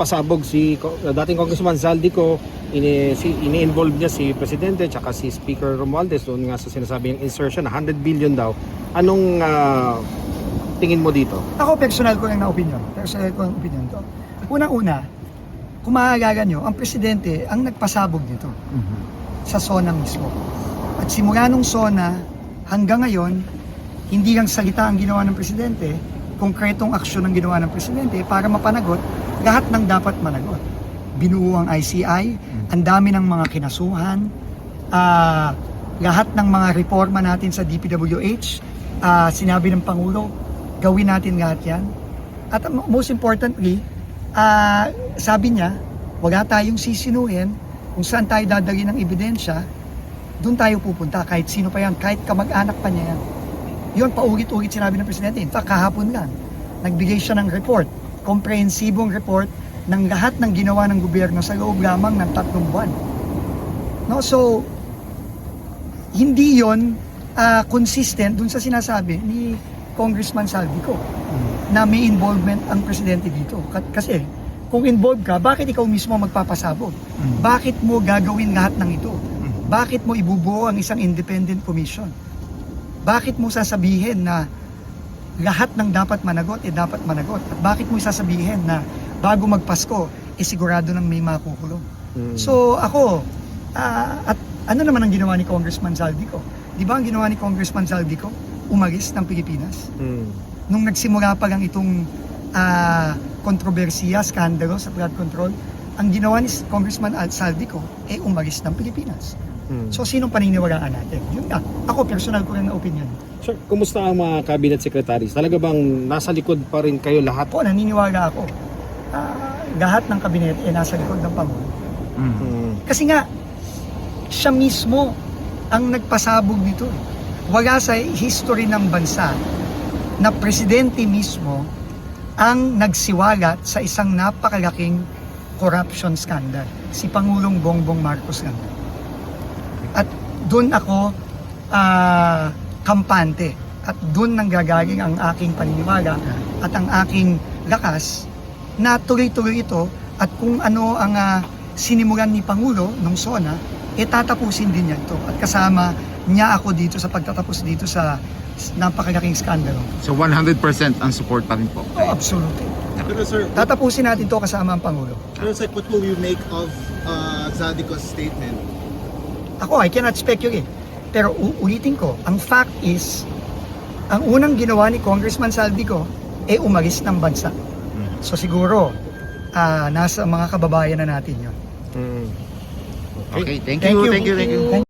pinapasabog si dating Congressman Zaldico, ini, si, ini-involve niya si Presidente tsaka si Speaker Romualdez doon nga sa sinasabing insertion na 100 billion daw. Anong ah, tingin mo dito? Ako personal ko lang na opinion. Personal ko ang opinion to. Unang-una, kung maaalala nyo, ang presidente ang nagpasabog dito sa SONA mismo. At simula nung SONA hanggang ngayon, hindi lang salita ang ginawa ng presidente, konkretong aksyon ang ginawa ng presidente para mapanagot lahat ng dapat managot. Binuo ang ICI, ang dami ng mga kinasuhan, ah, lahat ng mga reforma natin sa DPWH, ah, sinabi ng Pangulo, gawin natin lahat yan. At most importantly, ah, sabi niya, wala tayong sisinuhin kung saan tayo dadali ng ebidensya, doon tayo pupunta kahit sino pa yan, kahit kamag-anak pa niya yan. Yun, paulit-ulit sinabi ng Presidente. In fact, kahapon lang, nagbigay siya ng report, komprehensibong report ng lahat ng ginawa ng gobyerno sa loob lamang ng tatlong buwan. No, so, hindi yon ah, consistent dun sa sinasabi ni Congressman Saldico na may involvement ang presidente dito. Ka- Kasi kung involved ka, bakit ikaw mismo magpapasabog? Bakit mo gagawin lahat ng ito? Bakit mo ibubuo ang isang independent commission? Bakit mo sasabihin na lahat ng dapat managot eh dapat managot? At bakit mo sasabihin na bago magpasko eh sigurado nang may makukulong? Mm. So ako, ah, at ano naman ang ginawa ni Congressman Zaldico? Di ba ang ginawa ni Congressman Zaldico? Umalis ng Pilipinas. Mm. Nung nagsimula pa lang itong ah, kontrobersiya, skandalo sa flood control, ang ginawa ni Congressman Al Zaldico, eh umalis ng Pilipinas. Mm. So sinong paniniwalaan natin? Yun nga. Ako personal ko rin na opinion. Sir, kumusta ang mga cabinet secretaries? Talaga bang nasa likod pa rin kayo lahat? Ako, naniniwala ako. ah, lahat ng kabinet eh nasa likod ng Pangulo. Mm. Kasi nga, siya mismo ang nagpasabog nito. Wala sa history ng bansa na presidente mismo ang nagsiwalat sa isang napakalaking corruption scandal. Si Pangulong Bongbong Marcos lang. Doon ako ah, kampante. At doon nang gagaling ang aking paniniwala at ang aking lakas na tuloy-tuloy ito at kung ano ang ah, sinimulan ni Pangulo nung SONA, eh tatapusin din niya ito. At kasama niya ako dito sa pagtatapos dito sa napakalaking skandalo. So 100% ang support pa rin po. Oh, absolutely. Pero sir, Tatapusin natin to kasama ang Pangulo. pero sir, what will you make of uh, Zadico's statement? Ako, I cannot speculate. Pero u- ulitin ko, ang fact is, ang unang ginawa ni Congressman Saldico, eh umalis ng bansa. So siguro, ah, nasa mga kababayan na natin yon. Mm. Okay, thank Thank you, you. thank you, thank you.